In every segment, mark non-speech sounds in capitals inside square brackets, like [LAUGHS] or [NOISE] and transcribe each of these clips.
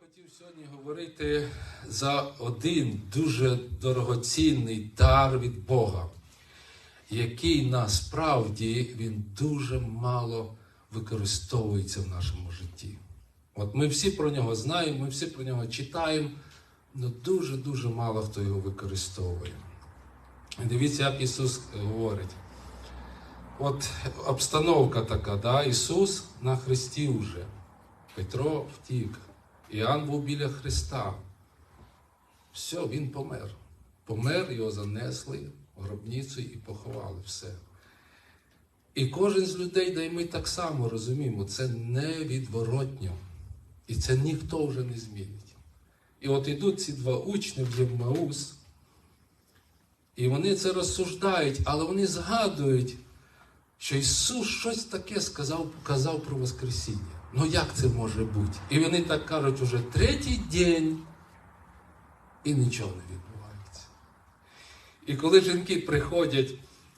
хотів сьогодні говорити за один дуже дорогоцінний дар від Бога, який насправді він дуже мало використовується в нашому житті. От ми всі про нього знаємо, ми всі про нього читаємо, але дуже-дуже мало хто його використовує. Дивіться, як Ісус говорить. От обстановка така, да? Ісус на Христі вже. Петро втік. Іоанн був біля Христа. Все, він помер. Помер, його занесли в гробницю і поховали все. І кожен з людей, да й ми так само розуміємо, це невідворотньо. І це ніхто вже не змінить. І от ідуть ці два учні в Євмаус, і вони це розсуждають, але вони згадують, що Ісус щось таке сказав, казав про Воскресіння. Ну як це може бути? І вони так кажуть уже третій день, і нічого не відбувається. І коли жінки приходять,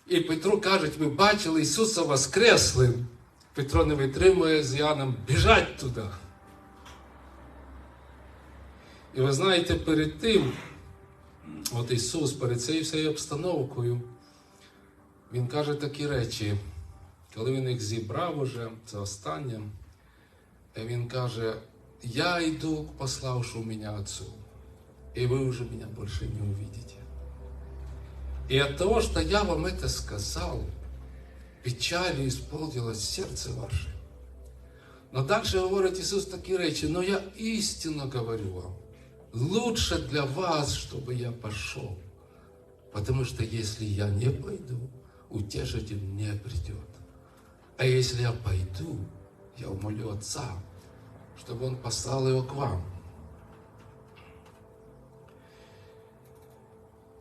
і Петру кажуть, ми бачили Ісуса Воскреслим, Петро не витримує з Яном біжать туди. І ви знаєте, перед тим, от Ісус перед цією всією обстановкою, Він каже такі речі, коли він їх зібрав уже, це останнє, він каже, я йду к пославшему меня Отцу, и вы уже меня больше не увидите. И от того, что я вам это сказал, печалью исполнилось сердце ваше. Но дальше говорит Иисус такие речи, но я истинно говорю вам, лучше для вас, чтобы я пошел. Потому что если я не пойду, утешитель не придет. А если я пойду, я умолю Отца, чтобы Он послал его к вам.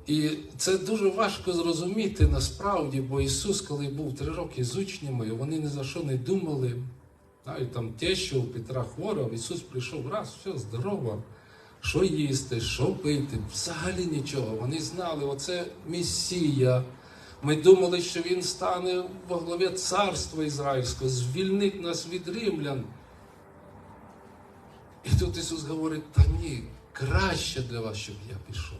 І це дуже важко зрозуміти насправді, бо Ісус, коли був три роки з учнями, вони ні за що не думали. Навіть там те, що у Петра хворого, Ісус прийшов раз, все здорово. Що їсти, що пити, взагалі нічого. Вони знали, оце Месія. Ми думали, що Він стане во главі царства Ізраїльського, звільнить нас від римлян. І тут Ісус говорить, та ні, краще для вас, щоб я пішов.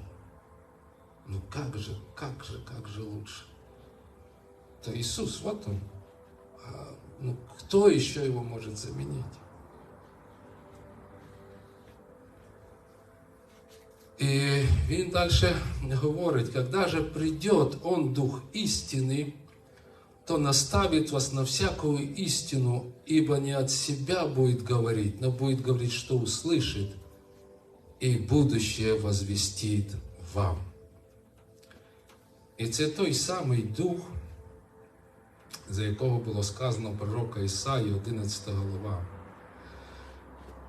Ну как же, как же, как же лучше? То Иисус, вот Он. А, ну, кто еще его может заменить? И він дальше говорит, когда же придет Он, Дух истины, то наставит вас на всякую истину, ибо не от себя будет говорить, но будет говорить, что услышит, и будущее возвестит вам. І це той самий дух, за якого було сказано пророка Ісаї, 11 глава,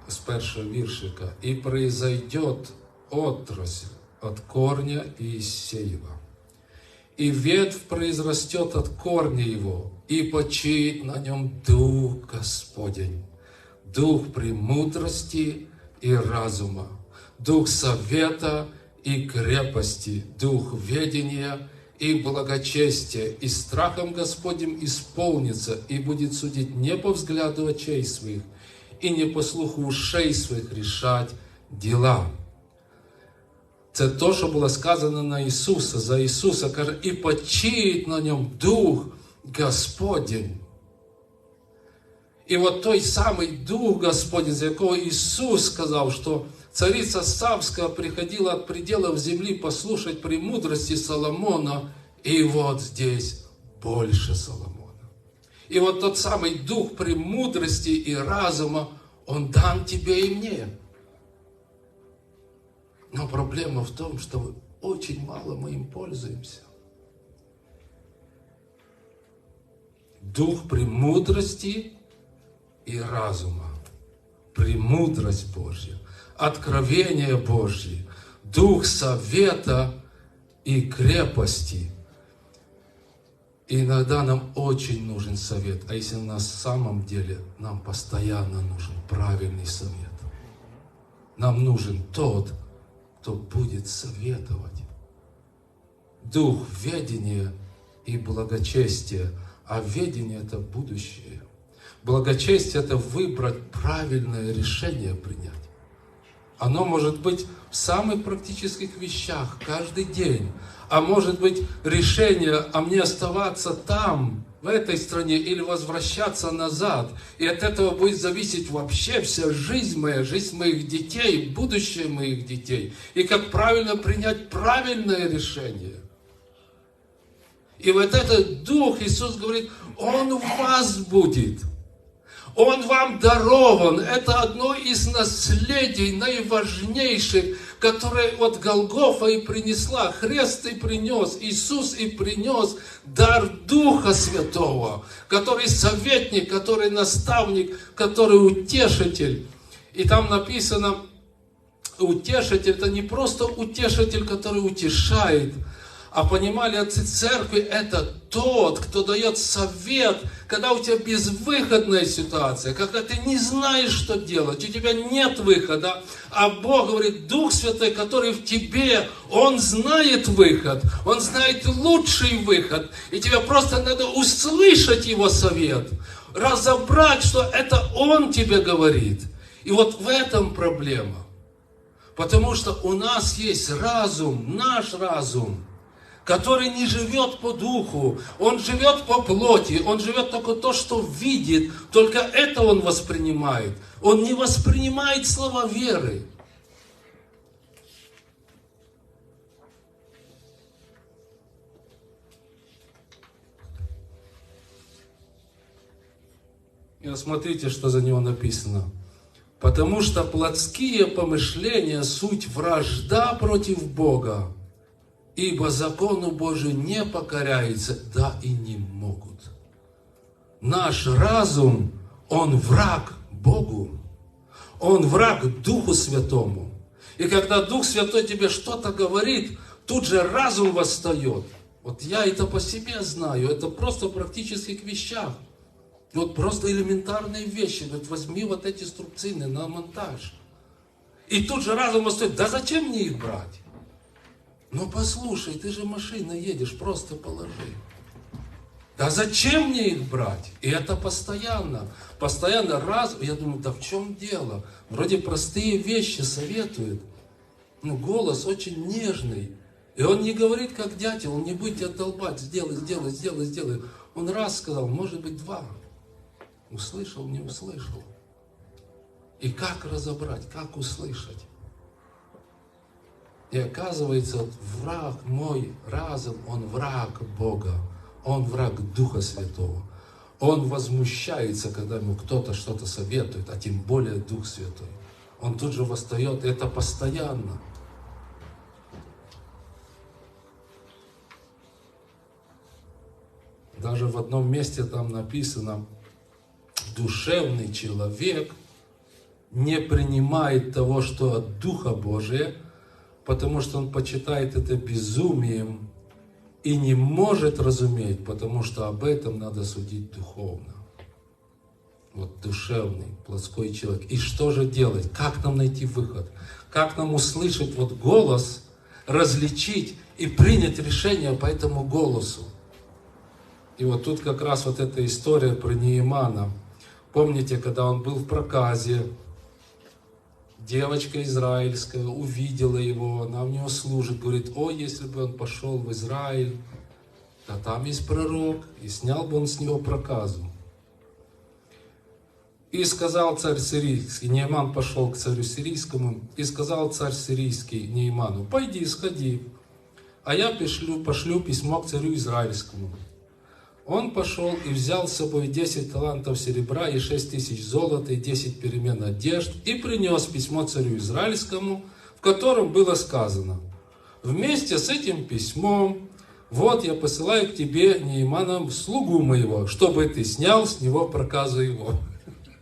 з першого віршика. «І произойдет отрасль от корня Иисеева, и ветвь произрастет от корня его, и почиет на нем Дух Господень, Дух премудрости и разума, Дух совета и крепости, Дух ведения и благочестия, и страхом Господним исполнится, и будет судить не по взгляду очей своих, и не по слуху ушей своих решать дела. Це то, що було сказано на Ісуса, за Ісуса, каже, і почиє на ньому Дух Господень. І от той самий Дух Господень, за якого Ісус сказав, що царица Савская приходила от пределов земли послушать премудрости Соломона, и вот здесь больше Соломона. И вот тот самый дух премудрости и разума, он дан тебе и мне. Но проблема в том, что очень мало мы им пользуемся. Дух премудрости и разума. Премудрость Божья, откровение Божье, Дух совета и крепости. И иногда нам очень нужен совет, а если на самом деле нам постоянно нужен правильный совет. Нам нужен тот, кто будет советовать. Дух ведения и благочестия. А ведение – это будущее. Благочестие – это выбрать правильное решение принять. Оно может быть в самых практических вещах, каждый день. А может быть решение, а мне оставаться там, в этой стране, или возвращаться назад. И от этого будет зависеть вообще вся жизнь моя, жизнь моих детей, будущее моих детей. И как правильно принять правильное решение. И вот этот Дух, Иисус говорит, Он в вас будет – он вам дарован. Это одно из наследий наиважнейших, которое от Голгофа и принесла. Хрест и принес, Иисус и принес дар Духа Святого, который советник, который наставник, который утешитель. И там написано, утешитель, это не просто утешитель, который утешает, а понимали отцы церкви, это тот, кто дает совет, когда у тебя безвыходная ситуация, когда ты не знаешь, что делать, у тебя нет выхода, а Бог говорит, Дух Святой, который в тебе, Он знает выход, Он знает лучший выход, и тебе просто надо услышать Его совет, разобрать, что это Он тебе говорит. И вот в этом проблема. Потому что у нас есть разум, наш разум – который не живет по духу, он живет по плоти, он живет только то, что видит, только это он воспринимает. Он не воспринимает слова веры. И смотрите, что за него написано. Потому что плотские помышления – суть вражда против Бога ибо закону Божию не покоряются, да и не могут. Наш разум, он враг Богу, он враг Духу Святому. И когда Дух Святой тебе что-то говорит, тут же разум восстает. Вот я это по себе знаю, это просто в практических вещах. Вот просто элементарные вещи. Вот возьми вот эти струбцины на монтаж. И тут же разум восстает. Да зачем мне их брать? Ну послушай, ты же машина едешь, просто положи. Да зачем мне их брать? И это постоянно. Постоянно раз, я думаю, да в чем дело? Вроде простые вещи советует. Ну, голос очень нежный. И он не говорит, как дятел, не будет тебя долбать, сделай, сделай, сделай, сделай. Он раз сказал, может быть, два. Услышал, не услышал. И как разобрать, как услышать? И оказывается, враг мой разум, он враг Бога, он враг Духа Святого. Он возмущается, когда ему кто-то что-то советует, а тем более Дух Святой. Он тут же восстает, это постоянно. Даже в одном месте там написано, душевный человек не принимает того, что от Духа Божия – потому что он почитает это безумием и не может разуметь, потому что об этом надо судить духовно. Вот душевный, плотской человек. И что же делать? Как нам найти выход? Как нам услышать вот голос, различить и принять решение по этому голосу? И вот тут как раз вот эта история про Неемана. Помните, когда он был в проказе, девочка израильская увидела его, она в него служит, говорит, о, если бы он пошел в Израиль, да там есть пророк, и снял бы он с него проказу. И сказал царь сирийский, Нейман пошел к царю сирийскому, и сказал царь сирийский Нейману, пойди, сходи, а я пошлю, пошлю письмо к царю израильскому. Он пошел и взял с собой 10 талантов серебра и 6 тысяч золота и 10 перемен одежд и принес письмо царю Израильскому, в котором было сказано, вместе с этим письмом, вот я посылаю к тебе, Нейманом, слугу моего, чтобы ты снял с него проказу его.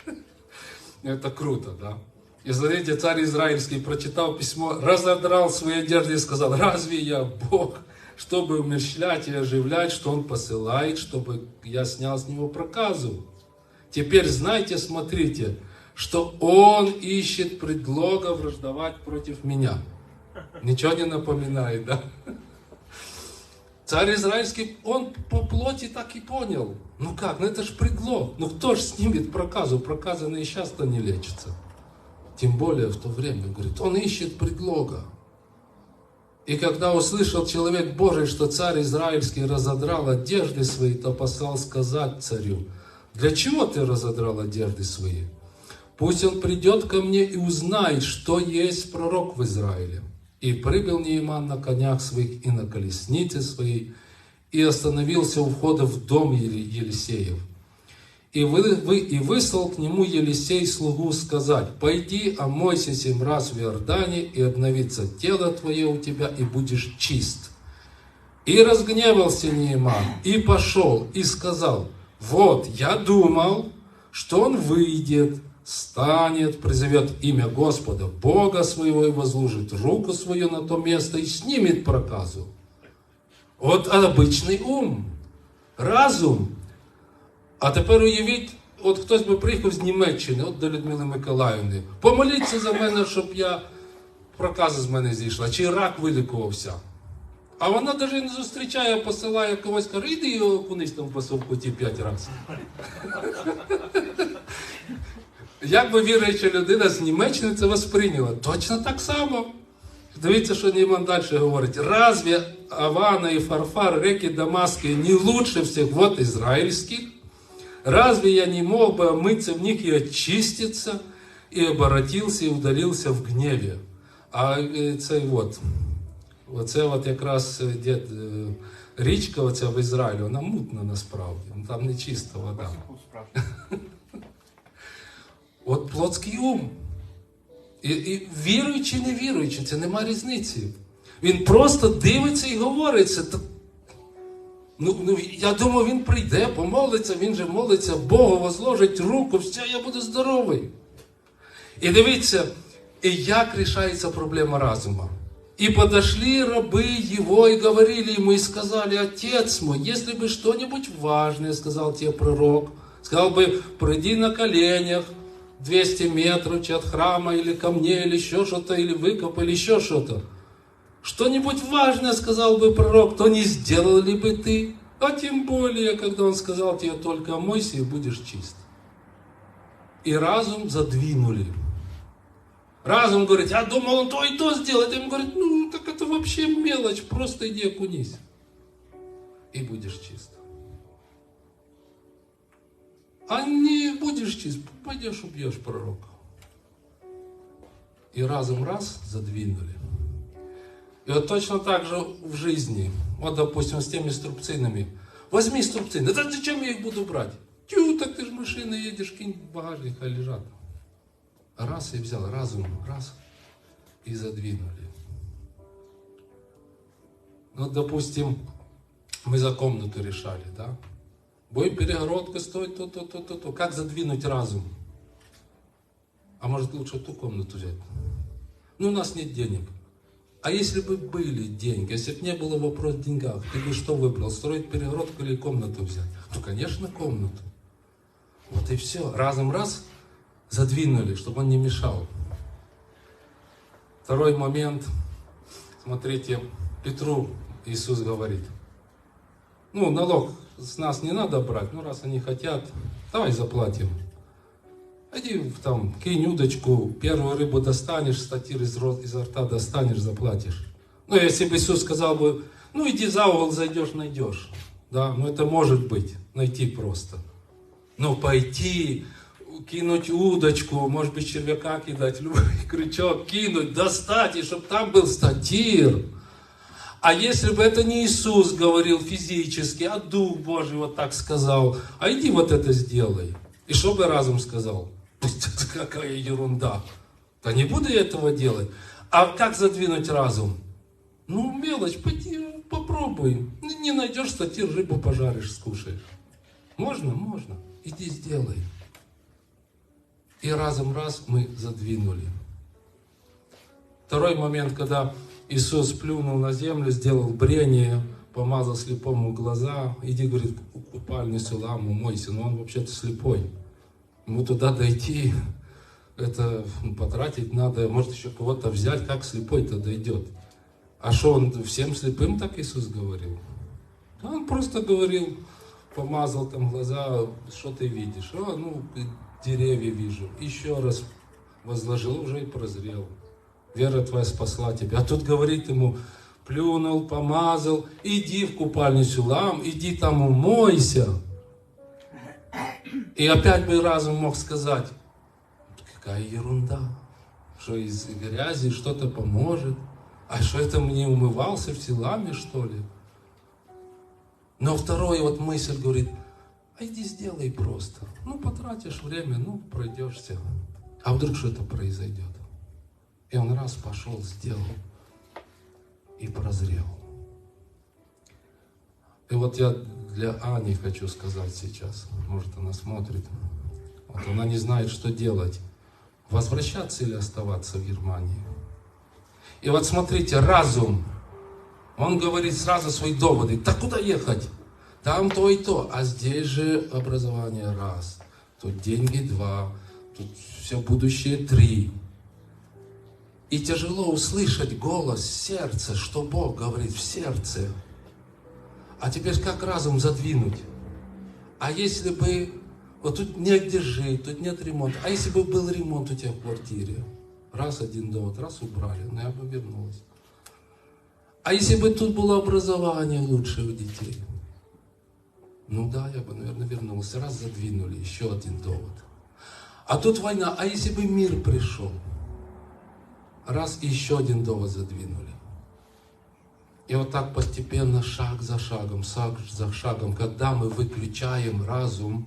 [LAUGHS] Это круто, да? И смотрите, царь израильский, прочитал письмо, разодрал свои одежды и сказал, разве я Бог, чтобы умерщвлять и оживлять, что Он посылает, чтобы я снял с него проказу. Теперь знайте, смотрите, что Он ищет предлога враждовать против меня. Ничего не напоминает, да? Царь израильский, он по плоти так и понял. Ну как, ну это же предлог. Ну кто же снимет проказу? Проказанные сейчас-то не лечатся. Тем более в то время, говорит, он ищет предлога. И когда услышал человек Божий, что царь израильский разодрал одежды свои, то послал сказать царю, для чего ты разодрал одежды свои? Пусть он придет ко мне и узнает, что есть пророк в Израиле. И прыгал Неиман на конях своих и на колеснице своей, и остановился у входа в дом Елисеев. И, вы, вы, и выслал к нему Елисей слугу сказать, «Пойди, омойся семь раз в Иордане, и обновится тело твое у тебя, и будешь чист». И разгневался Неиман, и пошел, и сказал, «Вот, я думал, что он выйдет, станет, призовет имя Господа, Бога своего, и возложит руку свою на то место, и снимет проказу». Вот обичний ум, разум. А тепер уявіть, от хтось би приїхав з Німеччини, от до Людмили Миколаївни. Помоліться за мене, щоб я проказа з мене зійшла, чи рак вилікувався. А вона навіть не зустрічає, посилає когось, каже, іди його окунись там посовку ті п'ять разів. Як би віруюча людина з Німеччини це восприйняла? Точно так само. Дивіться, що Німан далі говорить. Разве Авана и Фарфар, реки Дамаски, не лучше всех вот израильских? Разве я не мог бы омыться в них и очиститься? И оборотился, и удалился в гневе. А цей от, оце от якраз де, річка оця в Ізраїлі, вона мутна насправді, там не чиста вода. [LAUGHS] От плотський ум. І, і віруючи, не віруючи, це нема різниці. Він просто дивиться і говорить. Це, ну, ну, Я думаю, він прийде, помолиться, він же молиться, Богу возложить руку, все, я буду здоровий. І дивіться, і як рішається проблема разума. И подошли рабы его и говорили ему, и сказали, отец мой, если бы что-нибудь важное, сказал тебе пророк, сказал бы, пройди на коленях, 200 метров от храма, или ко мне, или еще что-то, или выкоп, или еще что-то. Что-нибудь важное сказал бы пророк, то не сделал ли бы ты? А тем более, когда он сказал тебе только омойся и будешь чист. И разум задвинули. Разум говорит, я думал, он то и то сделает. Им говорит, ну так это вообще мелочь, просто иди окунись. И будешь чист. А не будешь чист, пойдешь убьешь пророка. И разум раз задвинули. И вот точно так же в жизни. Вот, допустим, с теми струбцинами. Возьми струбцины. Да зачем я их буду брать? Тю, так ты же машины едешь, кинь в багажник, а лежат. Раз и взял, разум, раз, и задвинули. Ну, допустим, мы за комнату решали, да? Будем перегородка стоить то-то, то-то, то. Как задвинуть разум? А может лучше ту комнату взять? Ну, у нас нет денег. А если бы были деньги, если бы не было вопрос в деньгах, ты бы что выбрал, строить перегородку или комнату взять? Ну, конечно, комнату. Вот и все. Разом раз задвинули, чтобы он не мешал. Второй момент. Смотрите, Петру Иисус говорит. Ну, налог с нас не надо брать, ну, раз они хотят, давай заплатим. Иди там, кинь удочку, первую рыбу достанешь, статир из, рот, изо рта достанешь, заплатишь. Ну, если бы Иисус сказал бы, ну, иди за угол, зайдешь, найдешь. Да, ну, это может быть, найти просто. Но пойти, кинуть удочку, может быть, червяка кидать, любой [LAUGHS] крючок кинуть, достать, и чтобы там был статир. А если бы это не Иисус говорил физически, а Дух Божий вот так сказал, а иди вот это сделай. И что бы разум сказал? Какая ерунда. Да не буду я этого делать. А как задвинуть разум? Ну, мелочь, пойди, попробуй. Не найдешь статир, рыбу пожаришь, скушаешь. Можно? Можно. Иди сделай. И разом раз мы задвинули. Второй момент, когда Иисус плюнул на землю, сделал брение, помазал слепому глаза. Иди, говорит, купальню Силаму, мойся. Но он вообще-то слепой. Ему туда дойти, это потратить надо, может еще кого-то взять, как слепой-то дойдет. А что он всем слепым так Иисус говорил? Он просто говорил, помазал там глаза, что ты видишь? А, ну, деревья вижу. Еще раз возложил уже и прозрел. Вера твоя спасла тебя. А тут говорит ему, плюнул, помазал, иди в купальницу лам, иди там умойся. И опять бы разум мог сказать, какая ерунда, что из грязи что-то поможет. А что это мне умывался в селаме, что ли? Но второй вот мысль говорит, а иди сделай просто. Ну, потратишь время, ну, пройдешься. А вдруг что-то произойдет? И он раз пошел, сделал и прозрел. И вот я для Ани хочу сказать сейчас, может она смотрит, вот она не знает, что делать, возвращаться или оставаться в Германии. И вот смотрите, разум, он говорит сразу свои доводы, так куда ехать? Там то и то, а здесь же образование раз, тут деньги два, тут все будущее три. И тяжело услышать голос сердца, что Бог говорит в сердце. А теперь как разум задвинуть? А если бы вот тут негде жить, тут нет ремонта. А если бы был ремонт у тебя в квартире? Раз один довод, раз убрали, но я бы вернулась. А если бы тут было образование лучше у детей? Ну да, я бы, наверное, вернулся. Раз задвинули, еще один довод. А тут война, а если бы мир пришел? Раз еще один довод задвинули. И вот так постепенно, шаг за шагом, шаг за шагом, когда мы выключаем разум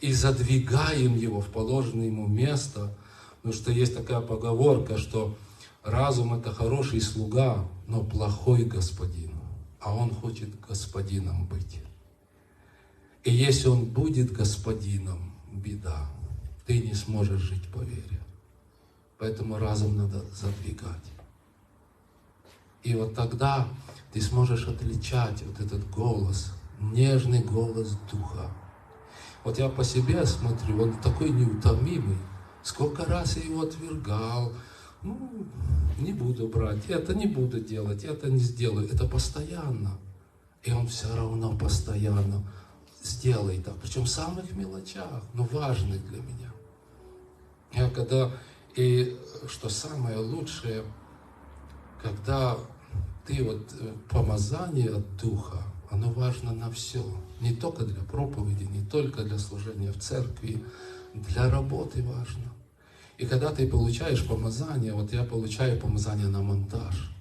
и задвигаем его в положенное ему место, потому что есть такая поговорка, что разум это хороший слуга, но плохой господин, а он хочет господином быть. И если он будет господином, беда, ты не сможешь жить по вере. Поэтому разум надо задвигать. И вот тогда ты сможешь отличать вот этот голос, нежный голос Духа. Вот я по себе смотрю, он такой неутомимый. Сколько раз я его отвергал. Ну, не буду брать, это не буду делать, это не сделаю. Это постоянно. И он все равно постоянно сделает так. Причем в самых мелочах, но важных для меня. Я когда и что самое лучшее, когда ты вот э, помазание от Духа, оно важно на все. Не только для проповеди, не только для служения в церкви, для работы важно. И когда ты получаешь помазание, вот я получаю помазание на монтаж,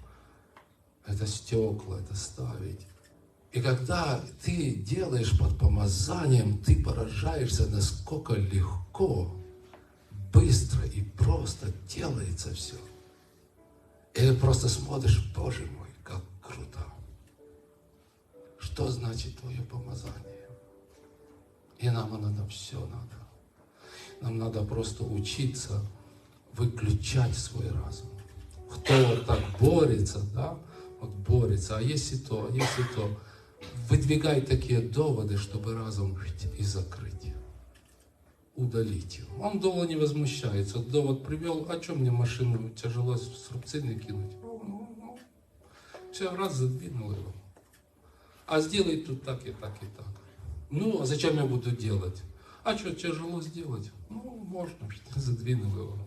это стекла, это ставить. И когда ты делаешь под помазанием, ты поражаешься, насколько легко быстро и просто делается все. И просто смотришь, Боже мой, как круто. Что значит твое помазание? И нам надо все надо. Нам надо просто учиться выключать свой разум. Кто вот так борется, да, вот борется, а если то, а если то, выдвигай такие доводы, чтобы разум и закрыть удалить его. Он долго не возмущается. Довод привел, а что мне машину тяжело с рубцины кинуть? Все, раз задвинул его. А сделай тут так и так и так. Ну, а зачем я буду делать? А что, тяжело сделать? Ну, можно, задвинул его.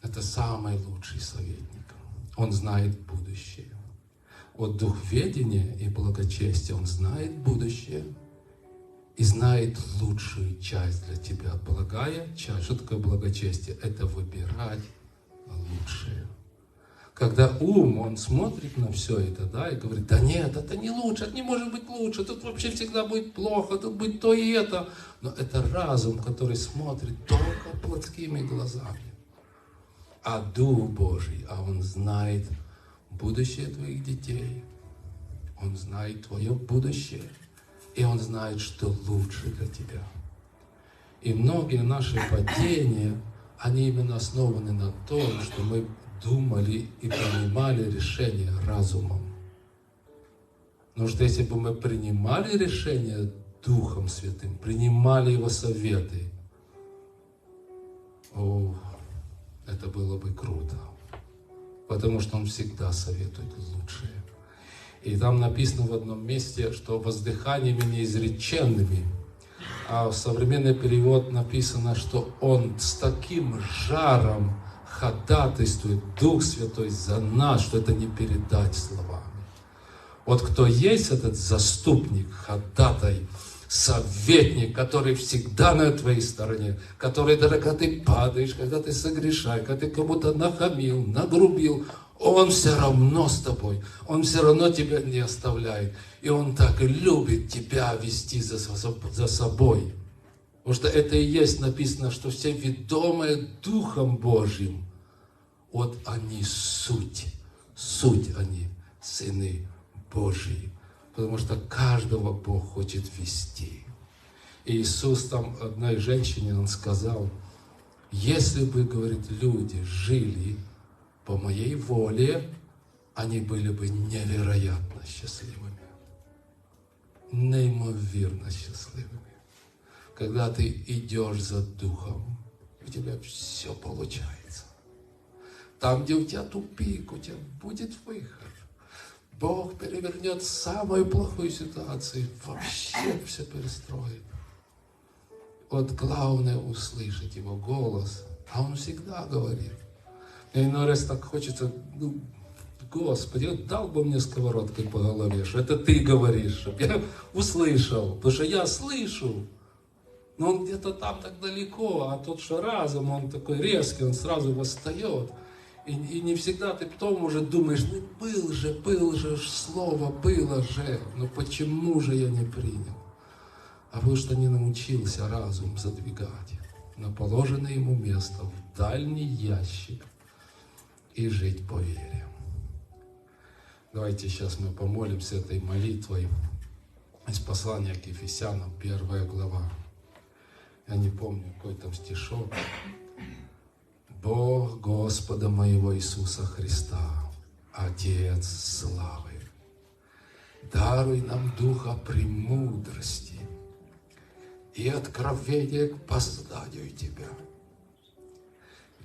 Это самый лучший советник. Он знает будущее. Вот дух ведения и благочестия, он знает будущее и знает лучшую часть для тебя. Благая часть. Что такое благочестие? Это выбирать лучшее. Когда ум, он смотрит на все это, да, и говорит, да нет, это не лучше, это не может быть лучше, тут вообще всегда будет плохо, тут будет то и это. Но это разум, который смотрит только плотскими глазами. А Дух Божий, а Он знает будущее твоих детей, Он знает твое будущее – и Он знает, что лучше для тебя. И многие наши падения, они именно основаны на том, что мы думали и принимали решения разумом. Потому что если бы мы принимали решения Духом Святым, принимали Его советы, о, это было бы круто. Потому что Он всегда советует лучшее. И там написано в одном месте, что воздыханиями неизреченными А в современный перевод написано, что Он с таким жаром ходатайствует Дух Святой за нас, что это не передать словами. Вот кто есть этот заступник, ходатай, советник, который всегда на твоей стороне, который, когда ты падаешь, когда ты согрешаешь, когда ты кому-то нахамил, нагрубил, он все равно с тобой, он все равно тебя не оставляет. И он так любит тебя вести за, за собой. Потому что это и есть написано, что все ведомые Духом Божьим, вот они суть, суть они, сыны Божьи потому что каждого Бог хочет вести. Иисус там одной женщине, Он сказал, если бы, говорит, люди жили по моей воле, они были бы невероятно счастливыми. Неимоверно счастливыми. Когда ты идешь за Духом, у тебя все получается. Там, где у тебя тупик, у тебя будет выход. Бог перевернет самую плохую ситуацию, вообще все перестроит. Вот главное услышать Его голос, а Он всегда говорит. Мне иной раз так хочется, ну, Господи, вот дал бы мне сковородкой по голове, что это Ты говоришь, чтобы я услышал, потому что я слышу, но он где-то там так далеко, а тот, что разум, он такой резкий, он сразу восстает. И, и не всегда ты потом уже думаешь, ну был же, был же, слово было же, но почему же я не принял? А потому что не научился разум задвигать на положенное ему место в дальний ящик и жить по вере. Давайте сейчас мы помолимся этой молитвой из послания к Ефесянам, первая глава. Я не помню, какой там стишок. Бог Господа моего Иисуса Христа, Отец славы, даруй нам духа премудрости и откровения к познанию Тебя.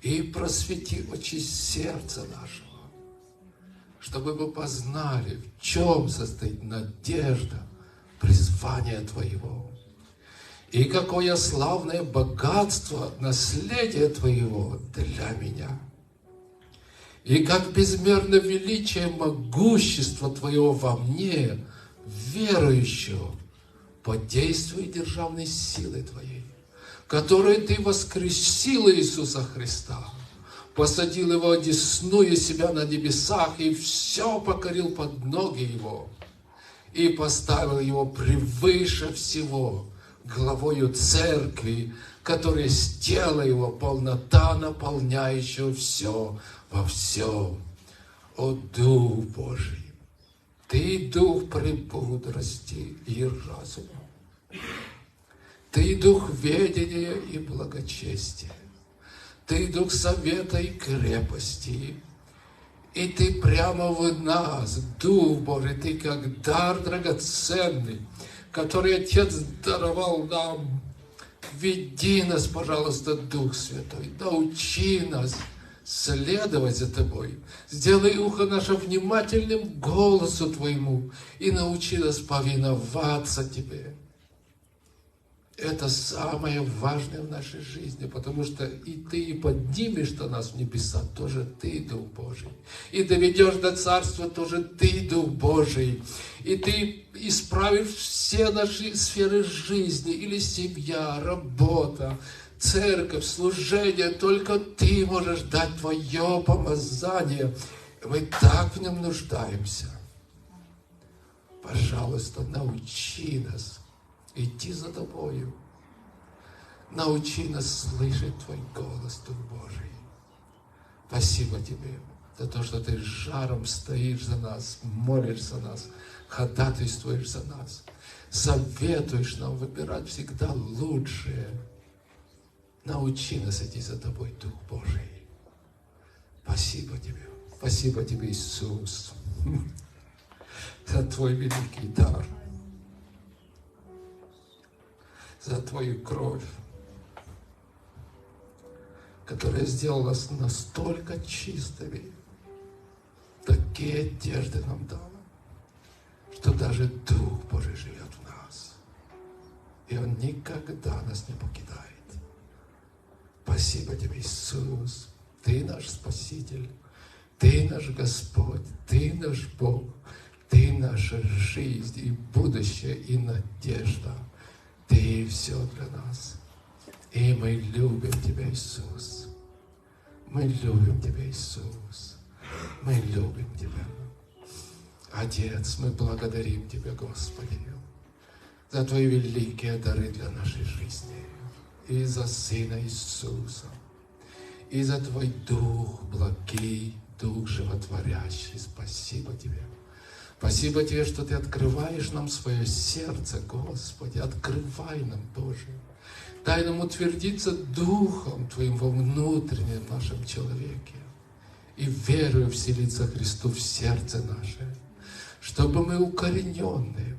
И просвети очи сердца нашего, чтобы мы познали, в чем состоит надежда призвания Твоего и какое славное богатство наследия Твоего для меня. И как безмерно величие могущества Твоего во мне, верующего, под действием державной силы Твоей, которой Ты воскресил Иисуса Христа, посадил Его одесную себя на небесах и все покорил под ноги Его, и поставил Его превыше всего – главою церкви, которая сделала его полнота, наполняющая все во всем. О Дух Божий, Ты Дух премудрости и разума. Ты Дух ведения и благочестия. Ты Дух совета и крепости. И Ты прямо в нас, Дух Божий, Ты как дар драгоценный, который Отец даровал нам. Веди нас, пожалуйста, Дух Святой, научи нас следовать за Тобой. Сделай ухо наше внимательным голосу Твоему и научи нас повиноваться Тебе. Это самое важное в нашей жизни, потому что и ты поднимешь-то нас в небеса, тоже ты, Дух Божий. И доведешь до Царства, тоже ты, Дух Божий. И ты исправишь все наши сферы жизни, или семья, работа, церковь, служение. Только ты можешь дать твое помазание. Мы так в нем нуждаемся. Пожалуйста, научи нас идти за Тобою. Научи нас слышать Твой голос, Дух Божий. Спасибо Тебе за то, что Ты жаром стоишь за нас, молишь за нас, ходатайствуешь за нас, советуешь нам выбирать всегда лучшее. Научи нас идти за Тобой, Дух Божий. Спасибо Тебе. Спасибо Тебе, Иисус, [LAUGHS] за Твой великий дар за Твою кровь, которая сделала нас настолько чистыми, такие одежды нам дала, что даже Дух Божий живет в нас. И Он никогда нас не покидает. Спасибо Тебе, Иисус. Ты наш Спаситель. Ты наш Господь. Ты наш Бог. Ты наша жизнь и будущее, и надежда. Ты все для нас. И мы любим Тебя, Иисус. Мы любим Тебя, Иисус. Мы любим Тебя. Отец, мы благодарим Тебя, Господи, за Твои великие дары для нашей жизни. И за Сына Иисуса. И за Твой Дух благий, Дух животворящий. Спасибо Тебе. Спасибо Тебе, что Ты открываешь нам свое сердце, Господи. Открывай нам, Боже. Дай нам утвердиться Духом Твоим во внутреннем нашем человеке. И верою вселиться Христу в сердце наше, чтобы мы укорененные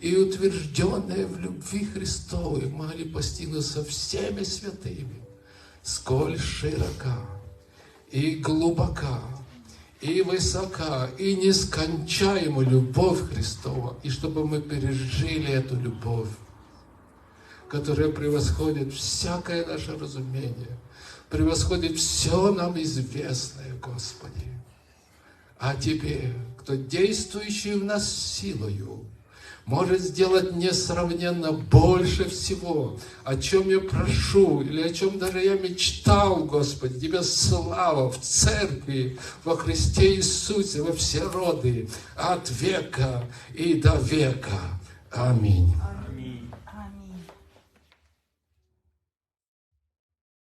и утвержденные в любви Христовой могли постигнуть со всеми святыми, сколь широка и глубока, и высока, и нескончаема любовь Христова, и чтобы мы пережили эту любовь, которая превосходит всякое наше разумение, превосходит все нам известное, Господи. А Тебе, кто действующий в нас силою, может сделать несравненно больше всего, о чем я прошу, или о чем даже я мечтал, Господи. Тебе слава в церкви, во Христе Иисусе, во все роды, от века и до века. Аминь.